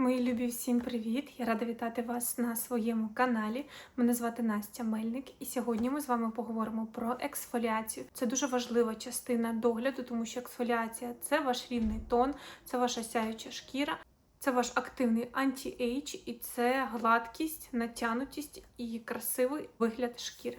Мої любі, всім привіт! Я рада вітати вас на своєму каналі. Мене звати Настя Мельник, і сьогодні ми з вами поговоримо про ексфоліацію. Це дуже важлива частина догляду, тому що ексфоліація це ваш рівний тон, це ваша сяюча шкіра. Це ваш активний анті-ейдж і це гладкість, натянутість і красивий вигляд шкіри.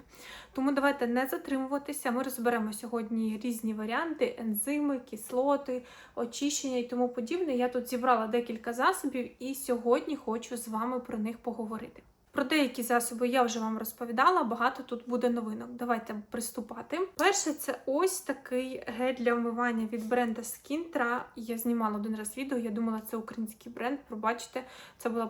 Тому давайте не затримуватися. Ми розберемо сьогодні різні варіанти: ензими, кислоти, очищення і тому подібне. Я тут зібрала декілька засобів, і сьогодні хочу з вами про них поговорити. Про деякі засоби я вже вам розповідала, багато тут буде новинок. Давайте приступати. Перше, це ось такий гель для вмивання від бренда Skintra. Я знімала один раз відео, я думала, це український бренд. Пробачте, це була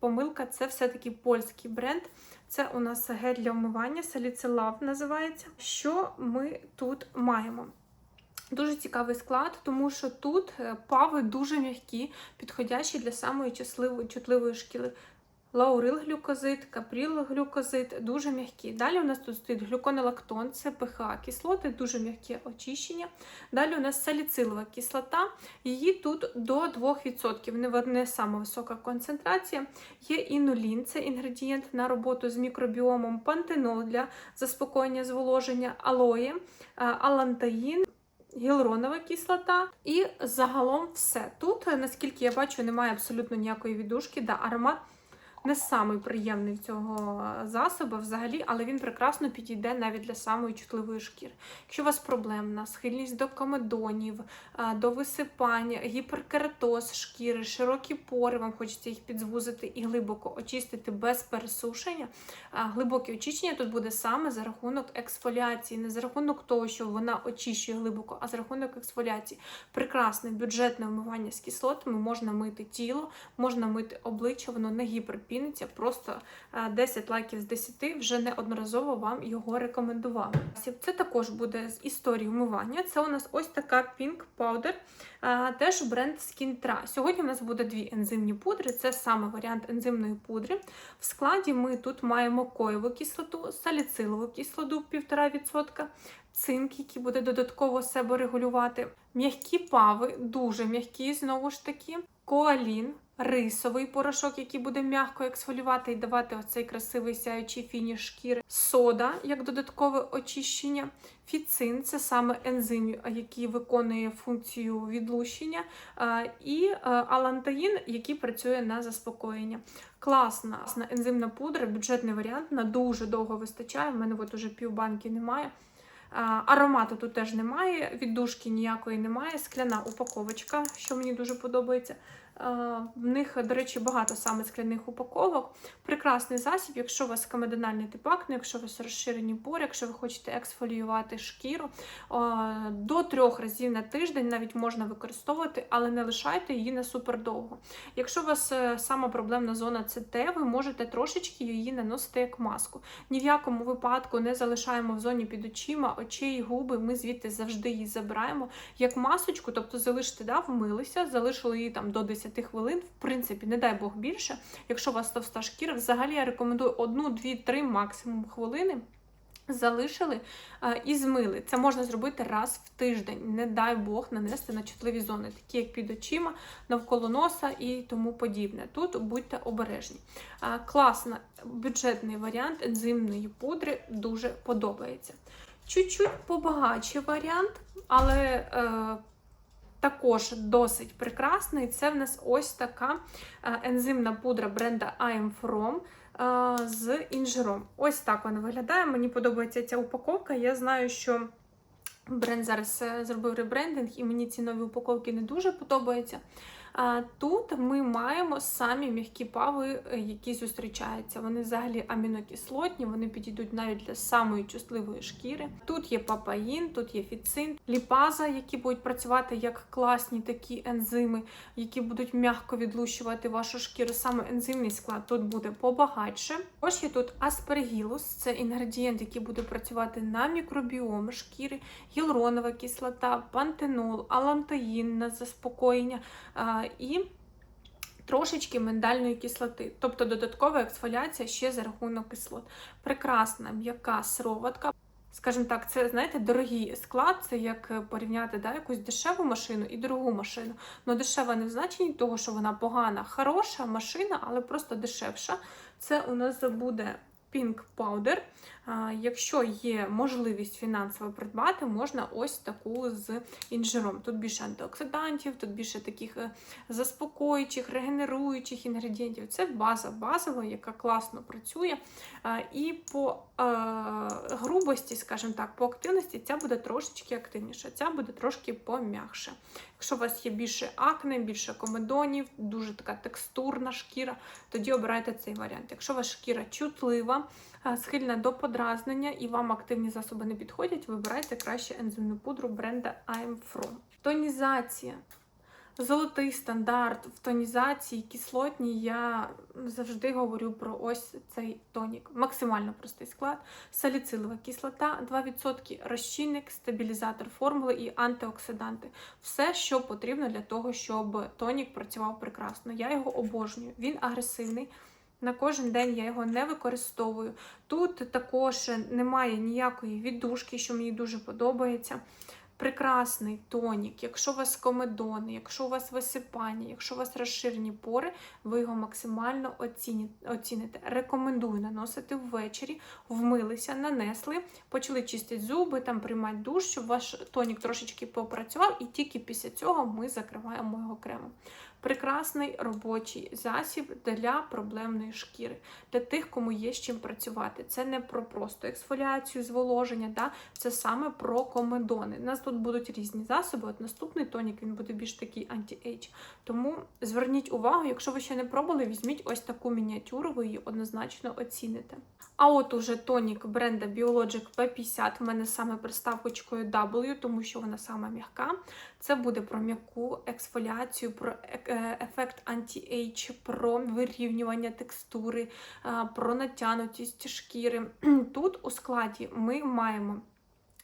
помилка, це все-таки польський бренд. Це у нас гель для вмивання, Salicylav називається. Що ми тут маємо? Дуже цікавий склад, тому що тут е, пави дуже м'які, підходящі для самої чутливої, шкіри. Лаурил глюкозид, каприл глюкозид, дуже м'які. Далі у нас тут стоїть глюконелактон, це ПХА кислоти, дуже м'яке очищення. Далі у нас саліцилова кислота, її тут до 2%, не, сама висока концентрація. Є інулін, це інгредієнт на роботу з мікробіомом, пантенол для заспокоєння зволоження, алоє, алантаїн. Гіалуронова кислота і загалом все. Тут, наскільки я бачу, немає абсолютно ніякої віддушки, да, аромат не самий приємний цього засобу взагалі, але він прекрасно підійде навіть для самої чутливої шкіри. Якщо у вас проблемна схильність до комедонів, до висипання, гіперкератоз шкіри, широкі пори, вам хочеться їх підзвузити і глибоко очистити без пересушення. Глибоке очищення тут буде саме за рахунок ексфоліації, не за рахунок того, що вона очищує глибоко, а за рахунок ексфоліації. Прекрасне бюджетне вмивання з кислотами, можна мити тіло, можна мити обличчя, воно не гіперпіниться, просто 10 лайків з 10 вже неодноразово вам його рекомендувала. Це також буде з історії вмивання. Це у нас ось така Pink Powder, теж бренд Skintra. Сьогодні у нас буде дві ензимні пудри, це саме варіант ензимної пудри. В складі ми тут маємо коєву кислоту, саліцилову кислоту 1,5%, цинк, який буде додатково себе регулювати, м'які пави, дуже м'які, знову ж таки, коалін. Рисовий порошок, який буде м'яко ексфолювати і давати оцей красивий сяючий фініш шкіри. Сода як додаткове очищення. Фіцин це саме ензим, який виконує функцію відлущення. І алантаїн, який працює на заспокоєння. Класна, ензимна пудра, бюджетний варіант, на дуже довго вистачає. У мене от уже півбанки немає. Аромату тут теж немає, віддушки ніякої немає. Скляна упаковочка, що мені дуже подобається. В них, до речі, багато саме скляних упаковок. Прекрасний засіб, якщо у вас камедональний типак, якщо у вас розширені пори, якщо ви хочете ексфоліювати шкіру до трьох разів на тиждень навіть можна використовувати, але не лишайте її на супердовго. Якщо у вас е, сама проблемна зона це те, ви можете трошечки її наносити як маску. Ні в якому випадку не залишаємо в зоні під очима, очей, губи, ми звідти завжди її забираємо як масочку, тобто залишите, да, вмилися, залишили її там до 10 хвилин, в принципі, не дай Бог більше. Якщо у вас товста шкіра, взагалі я рекомендую 1, 2, 3 максимум хвилини. Залишили а, і змили. Це можна зробити раз в тиждень. Не дай Бог нанести на чутливі зони, такі як під очима, навколо носа і тому подібне. Тут будьте обережні. А, класно, бюджетний варіант ензимної пудри дуже подобається. Чуть-чуть побагатший варіант, але. Е, також досить прекрасний. Це в нас ось така е, ензимна пудра бренда I'm From е, з інжиром. Ось так вона виглядає. Мені подобається ця упаковка. Я знаю, що бренд зараз е, зробив ребрендинг, і мені ці нові упаковки не дуже подобаються. Тут ми маємо самі м'які пави, е, які зустрічаються. Вони взагалі амінокислотні, вони підійдуть навіть для самої чутливої шкіри. Тут є папаїн, тут є фіцин, ліпаза, які будуть працювати як класні такі ензими, які будуть м'яко відлущувати вашу шкіру. Саме ензимний склад тут буде побагатше. Ось є тут аспергілус, це інгредієнт, який буде працювати на мікробіом шкіри, гіалуронова кислота, пантенол, алантаїн на заспокоєння і трошечки миндальної кислоти, тобто додаткова ексфоліація ще за рахунок кислот. Прекрасна м'яка сироватка. скажімо так, це знаєте, дорогий склад, це як е, порівняти да, якусь дешеву машину і дорогу машину. Ну, дешева не в значенні того, що вона погана, хороша машина, але просто дешевша. Це у нас буде Pink Powder. Якщо є можливість фінансово придбати, можна ось таку з інжиром. Тут більше антиоксидантів, тут більше таких е, заспокоюючих, регенеруючих інгредієнтів. Це база базова, яка класно працює. І по е, грубості, скажімо так, по активності ця буде трошечки активніша, ця буде трошки пом'якше. Якщо у вас є більше акне, більше комедонів, дуже така текстурна шкіра, тоді обирайте цей варіант. Якщо ваша шкіра чутлива, схильна до подразнення і вам активні засоби не підходять, вибирайте краще ензимну пудру бренда I'm From. Тонізація. Золотий стандарт в тонізації кислотній я завжди говорю про ось цей тонік. Максимально простий склад. Саліцилова кислота, 2% розчинник, стабілізатор формули і антиоксиданти. Все, що потрібно для того, щоб тонік працював прекрасно. Я його обожнюю. Він агресивний. На кожен день я його не використовую. Тут також немає ніякої віддушки, що мені дуже подобається. Прекрасний тонік. Якщо у вас комедони, якщо у вас висипання, якщо у вас розширені пори, ви його максимально оціните. Рекомендую наносити ввечері, вмилися, нанесли, почали чистити зуби, там приймати душ, щоб ваш тонік трошечки попрацював, і тільки після цього ми закриваємо його кремом. Прекрасний робочий засіб для проблемної шкіри, для тих, кому є з чим працювати. Це не про просто ексфоліацію, зволоження, да? це саме про комедони. Тут будуть різні засоби. От наступний тонік він буде більш такий анті-ейдж. Тому зверніть увагу, якщо ви ще не пробували, візьміть ось таку мініатюру, ви її однозначно оціните. А от уже тонік бренда Biologic P50 в мене саме приставочкою W, тому що вона саме м'яка. Це буде про м'яку ексфоліацію, про е- е- ефект анті-ейдж, про вирівнювання текстури, про натянутість шкіри. Тут у складі ми маємо.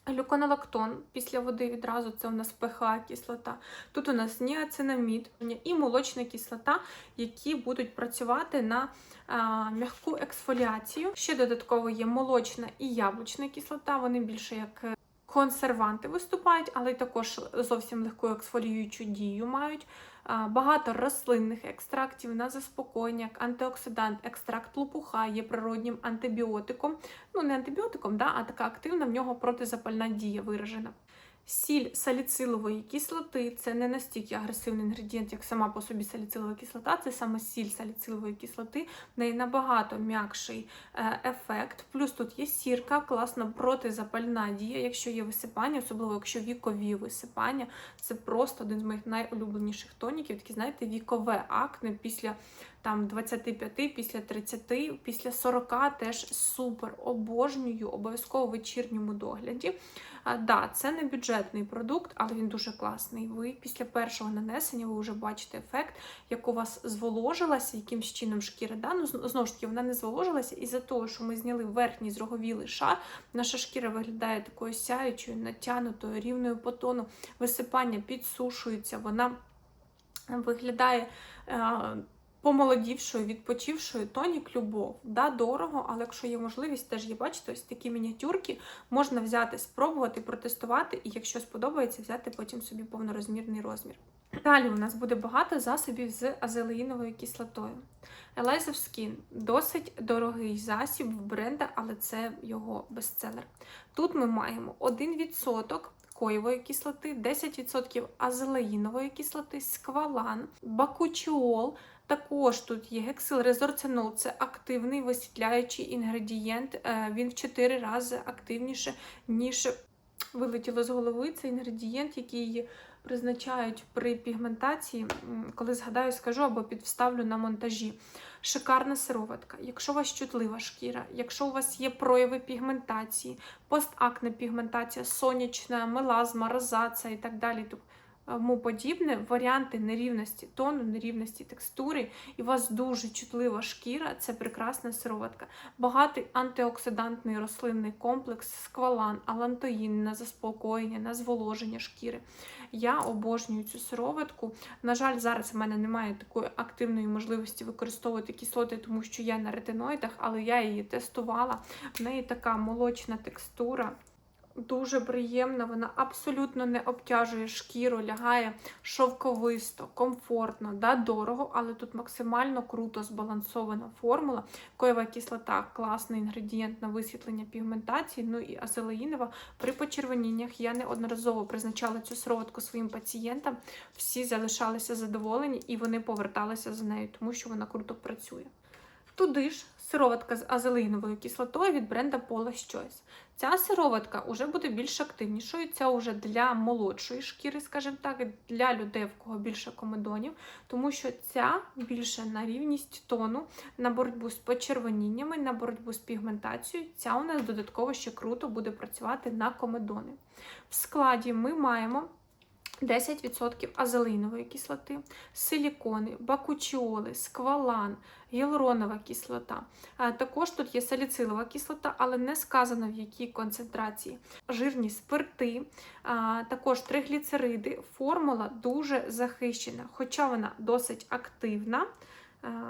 Глюконолактон після води відразу це у нас ПХА кислота. Тут у нас ніацинамід і молочна кислота, які будуть працювати на а, м'яку ексфоліацію. Ще додатково є молочна і яблучна кислота. Вони більше як е, консерванти виступають, але й також зовсім легку ексфоліюючу дію мають. Багато рослинних екстрактів на заспокоєння, антиоксидант, екстракт лопуха є природнім антибіотиком. Ну, не антибіотиком, да, а така активна в нього протизапальна дія виражена. Сіль саліцилової кислоти це не настільки агресивний інгредієнт, як сама по собі саліцилова кислота, це саме сіль саліцилової кислоти, в неї набагато м'якший е, ефект. Плюс тут є сірка, класна протизапальна дія, якщо є висипання, особливо якщо вікові висипання. Це просто один з моїх найулюбленіших тоніків. Такі, знаєте, вікове акне після там 25, після 30, після 40 теж супер. Обожнюю, обов'язково в вечірньому догляді. А, да, це не бюджетний продукт, але він дуже класний. Ви після першого нанесення ви вже бачите ефект, як у вас зволожилася, якимсь чином шкіра. Да? Ну, знову ж таки, вона не зволожилася, із-за того, що ми зняли верхній зроговілий шар, наша шкіра виглядає такою сяючою, натянутою, рівною по тону, висипання підсушується, вона виглядає. Помолодівшою, відпочившою, тонік любов. Да, дорого, але якщо є можливість, теж є, бачите, ось такі мініатюрки можна взяти, спробувати, протестувати, і якщо сподобається, взяти потім собі повнорозмірний розмір. Далі у нас буде багато засобів з азелеїновою кислотою. Eliza Skin досить дорогий засіб в бренда, але це його бестселер. Тут ми маємо 1% коєвої кислоти, 10% азелеїнової кислоти, сквалан, бакучіол. Також тут є гексилрезорцинол, це активний висвітляючий інгредієнт. Е, Він в 4 рази активніше, ніж вилетіло з голови. Це інгредієнт, який призначають при пігментації. Коли згадаю, скажу або підвставлю на монтажі. Шикарна сироватка. Якщо у вас чутлива шкіра, якщо у вас є прояви пігментації, постакне пігментація, сонячна, мелазма, розація і так далі. Тому подібне, варіанти нерівності тону, нерівності текстури, і у вас дуже чутлива шкіра, це прекрасна сироватка. Багатий антиоксидантний рослинний комплекс, сквалан, алантоїн на заспокоєння, на зволоження шкіри. Я обожнюю цю сироватку. На жаль, зараз в мене немає такої активної можливості використовувати кислоти, тому що я на ретиноїдах, але я її тестувала. В неї така молочна текстура. Дуже приємна, вона абсолютно не обтяжує шкіру, лягає шовковисто, комфортно, да, дорого, але тут максимально круто збалансована формула. Коєва кислота класний інгредієнт на висвітлення пігментації. Ну і азелаїнова при почервоніннях. Я неодноразово призначала цю сироватку своїм пацієнтам. Всі залишалися задоволені і вони поверталися за нею, тому що вона круто працює. Туди ж сироватка з азелеїновою кислотою від бренда Paula's Choice. Ця сироватка вже буде більш активнішою. Це вже для молодшої шкіри, скажімо так, для людей, в кого більше комедонів, тому що ця більше на рівність тону, на боротьбу з почервоніннями, на боротьбу з пігментацією. Ця у нас додатково ще круто буде працювати на комедони. В складі ми маємо 10% азелинової кислоти, силікони, бакучіоли, сквалан, гіалуронова кислота. Також тут є саліцилова кислота, але не сказано в якій концентрації. Жирні спирти, також тригліцериди. Формула дуже захищена, хоча вона досить активна.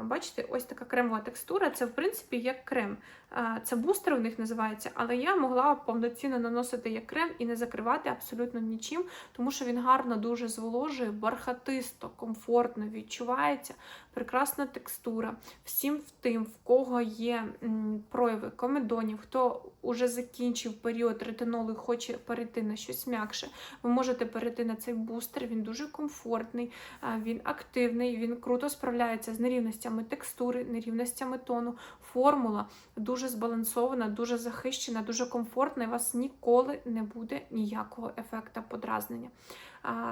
Бачите, ось така кремова текстура. Це, в принципі, як крем. Це бустер у них називається, але я могла повноцінно наносити як крем і не закривати абсолютно нічим, тому що він гарно дуже зволожує, бархатисто, комфортно відчувається, прекрасна текстура. Всім тим, в кого є прояви комедонів, хто уже закінчив період ретинолу і хоче перейти на щось м'якше, ви можете перейти на цей бустер. Він дуже комфортний, він активний, він круто справляється з нерівностями текстури, нерівностями тону. Формула дуже збалансована, дуже захищена, дуже комфортна, і у вас ніколи не буде ніякого ефекта подразнення.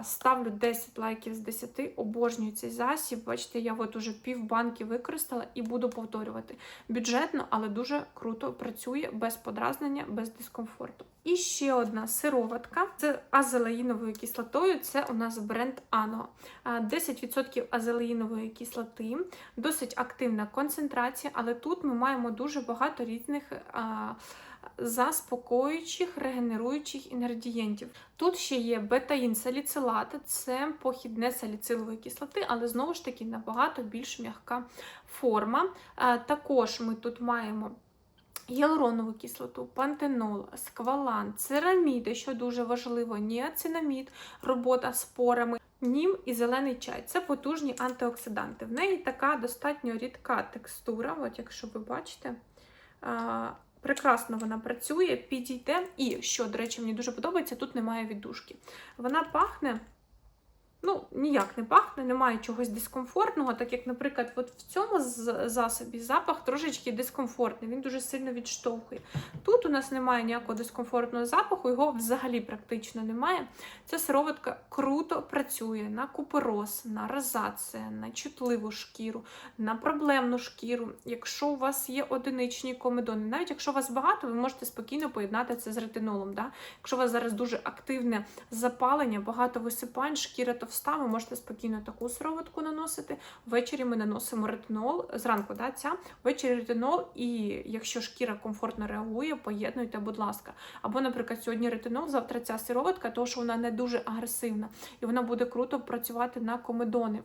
Ставлю 10 лайків з 10, обожнюю цей засіб. Бачите, я от уже пів банки використала і буду повторювати. Бюджетно, але дуже круто працює без подразнення, без дискомфорту. І ще одна сироватка з азелаїновою кислотою. Це у нас бренд Ano. А, 10% азелаїнової кислоти, досить активна концентрація, але тут ми маємо дуже багато різних. а, Заспокоюючих, регенеруючих інгредієнтів. Тут ще є бетаїн саліцилат, це похідне саліцилової кислоти, але знову ж таки набагато більш м'яка форма. А, Також ми тут маємо гіалуронову кислоту, пантенол, сквалан, цераміди, що дуже важливо, ніацинамід, робота з порами. Нім і зелений чай це потужні антиоксиданти. В неї така достатньо рідка текстура, от якщо ви бачите. Прекрасно вона працює, підійде. І, що, до речі, мені дуже подобається, тут немає віддушки. Вона пахне, ну, ніяк не пахне, немає чогось дискомфортного, так як, наприклад, от в цьому засобі запах трошечки дискомфортний, він дуже сильно відштовхує. Тут у нас немає ніякого дискомфортного запаху, його взагалі практично немає. Ця сироватка круто працює на купероз, на розація, на чутливу шкіру, на проблемну шкіру. Якщо у вас є одиничні комедони, навіть якщо у вас багато, ви можете спокійно поєднати це з ретинолом. Да? Якщо у вас зараз дуже активне запалення, багато висипань, шкіра товста, ви можете спокійно таку сироватку наносити. Ввечері ми наносимо ретинол, зранку да, ця, ввечері ретинол, і якщо шкіра комфортно реагує, поєднуйте, будь ласка. Або, наприклад, сьогодні ретинол, завтра ця сироватка, тому що вона не дуже агресивна, і вона буде круто працювати на комедони.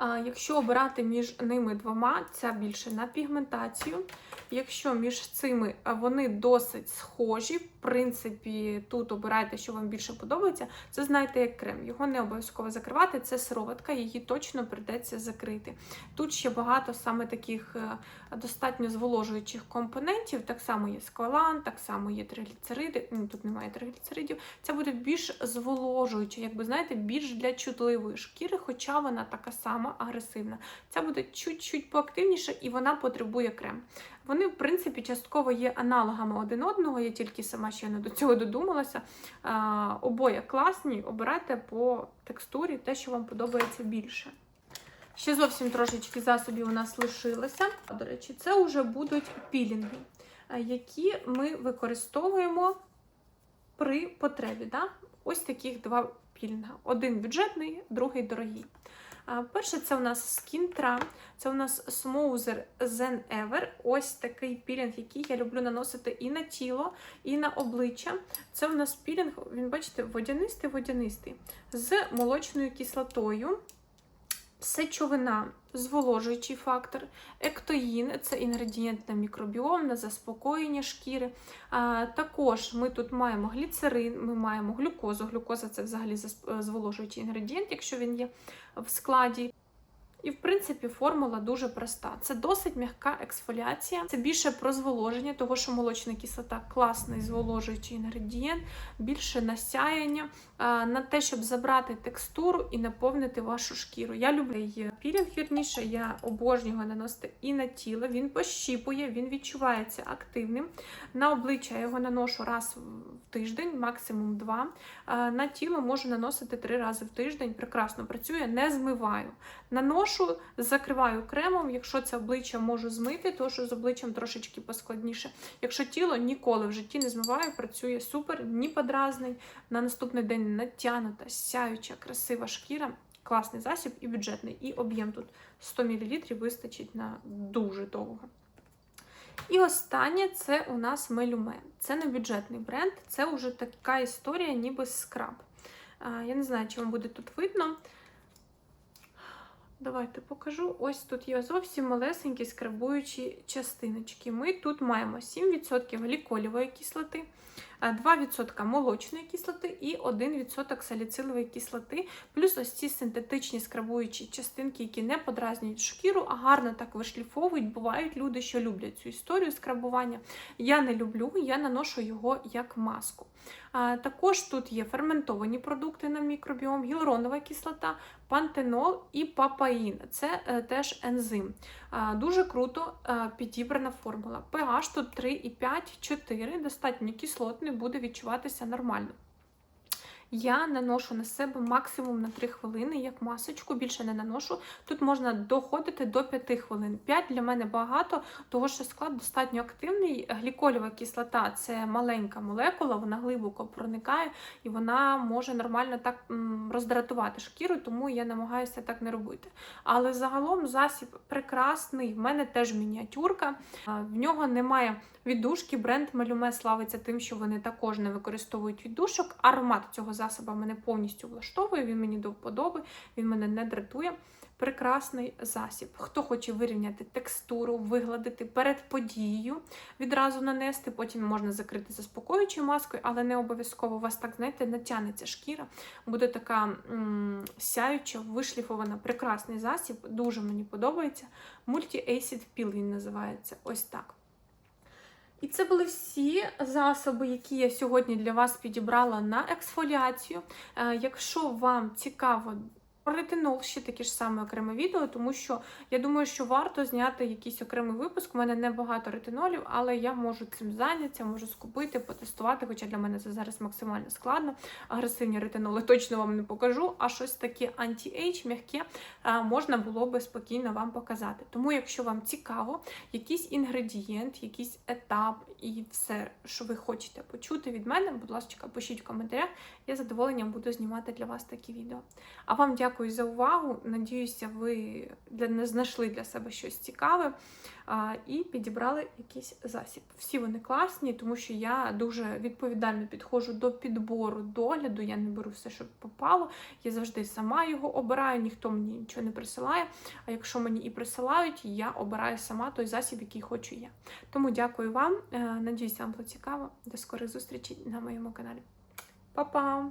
Якщо обирати між ними двома, ця більше на пігментацію. Якщо між цими вони досить схожі, в принципі, тут обирайте, що вам більше подобається, це знаєте як крем. Його не обов'язково закривати, це сироватка, її точно придеться закрити. Тут ще багато саме таких е, достатньо зволожуючих компонентів. Так само є сквалан, так само є тригліцериди. Ні, Тут немає тригліцеридів. Це буде більш зволожуюче, якби знаєте, більш для чутливої шкіри, хоча вона така сама агресивна. Ця буде чуть-чуть поактивніше і вона потребує крем. Вони, в принципі, частково є аналогами один одного, я тільки сама ще не до цього додумалася. А, обоє класні, обирайте по текстурі те, що вам подобається більше. Ще зовсім трошечки засобів у нас лишилося. До речі, це вже будуть пілінги, е, які ми використовуємо при потребі. Да? Ось таких два пілінга. Один бюджетний, другий дорогий. Перше, це у нас скінтра, це у нас Smoother Zen Ever. Ось такий пілінг, який я люблю наносити і на тіло, і на обличчя. Це у нас пілінг, він, бачите, водянистий-водянистий з молочною кислотою. Сечовина зволожуючий фактор, ектоїн це інгредієнт на мікробіом, на заспокоєння шкіри. А, також ми тут маємо гліцерин, ми маємо глюкозу. Глюкоза це взагалі зволожуючий інгредієнт, якщо він є в складі. І, в принципі, формула дуже проста. Це досить м'яка ексфоліація. Це більше про зволоження, того що молочна кислота класний зволожуючий інгредієнт, більше насяяння на те, щоб забрати текстуру і наповнити вашу шкіру. Я люблю її пілінг, вірніше, я обожнюю його наносити і на тіло. Він пощіпує, він відчувається активним. На обличчя я його наношу раз в тиждень, максимум два. На тіло можу наносити три рази в тиждень. Прекрасно працює, не змиваю. Наношу, закриваю кремом. Якщо це обличчя можу змити, то що з обличчям трошечки поскладніше. Якщо тіло ніколи в житті не змиваю, працює супер, ні подразнень. На наступний день натягнута, сяюча, красива шкіра. Класний засіб і бюджетний. І об'єм тут 100 мл вистачить на дуже довго. І останнє це у нас мелюме. Це не бюджетний бренд, це вже така історія, ніби скраб. Я не знаю, чи вам буде тут видно. Давайте покажу. Ось тут є зовсім малесенькі скрабуючі частиночки. Ми тут маємо 7% гліколівої кислоти, 2% молочної кислоти і 1% саліцилової кислоти, плюс ось ці синтетичні скрабуючі частинки, які не подразнюють шкіру, а гарно так вишліфовують. Бувають люди, що люблять цю історію скрабування. Я не люблю, я наношу його як маску. Також тут є ферментовані продукти на мікробіом, гіалуронова кислота, пантенол і папаїн. Це е, теж ензим. Дуже круто е, підібрана формула. pH тут 3,5-4, достатньо кислотний, буде відчуватися нормально. Я наношу на себе максимум на 3 хвилини, як масочку, більше не наношу. Тут можна доходити до 5 хвилин. 5 для мене багато, того що склад достатньо активний. Гліколєва кислота це маленька молекула, вона глибоко проникає і вона може нормально так роздратувати шкіру, тому я намагаюся так не робити. Але загалом засіб прекрасний. В мене теж мініатюрка. В нього немає віддушки. Бренд Малюме славиться тим, що вони також не використовують віддушок. Аромат цього засоба мене повністю влаштовує. Він мені до вподоби, він мене не дратує. Прекрасний засіб. Хто хоче вирівняти текстуру, вигладити перед подією, відразу нанести, потім можна закрити заспокоюючою маскою, але не обов'язково у вас так, знаєте, натягнеться шкіра, буде така м- сяюча, вишліфована, прекрасний засіб. Дуже мені подобається. Multi-Acid Peel він називається. Ось так. І це були всі засоби, які я сьогодні для вас підібрала на ексфоліацію. Е, Якщо вам цікаво ретинол, ще таке ж саме окреме відео, тому що я думаю, що варто зняти якийсь окремий випуск. У мене небагато ретинолів, але я можу цим зайнятися, можу скупити, потестувати, хоча для мене це зараз максимально складно. Агресивні ретиноли точно вам не покажу, а щось таке анті-ейдж, м'яке е, можна було би спокійно вам показати. Тому, якщо вам цікаво, якийсь інгредієнт, якийсь етап і все, що ви хочете почути від мене, будь ласка, пишіть в коментарях. Я з задоволенням буду знімати для вас такі відео. А вам дякую за увагу. Надіюся, ви для знайшли для себе щось цікаве і підібрали якийсь засіб. Всі вони класні, тому що я дуже відповідально підходжу до підбору догляду. Я не беру все, що попало. Я завжди сама його обираю, ніхто мені нічого не присилає. А якщо мені і присилають, я обираю сама той засіб, який хочу я. Тому дякую вам. Е, Надіюся, вам було цікаво. До скорих зустрічей на моєму каналі. Па-па!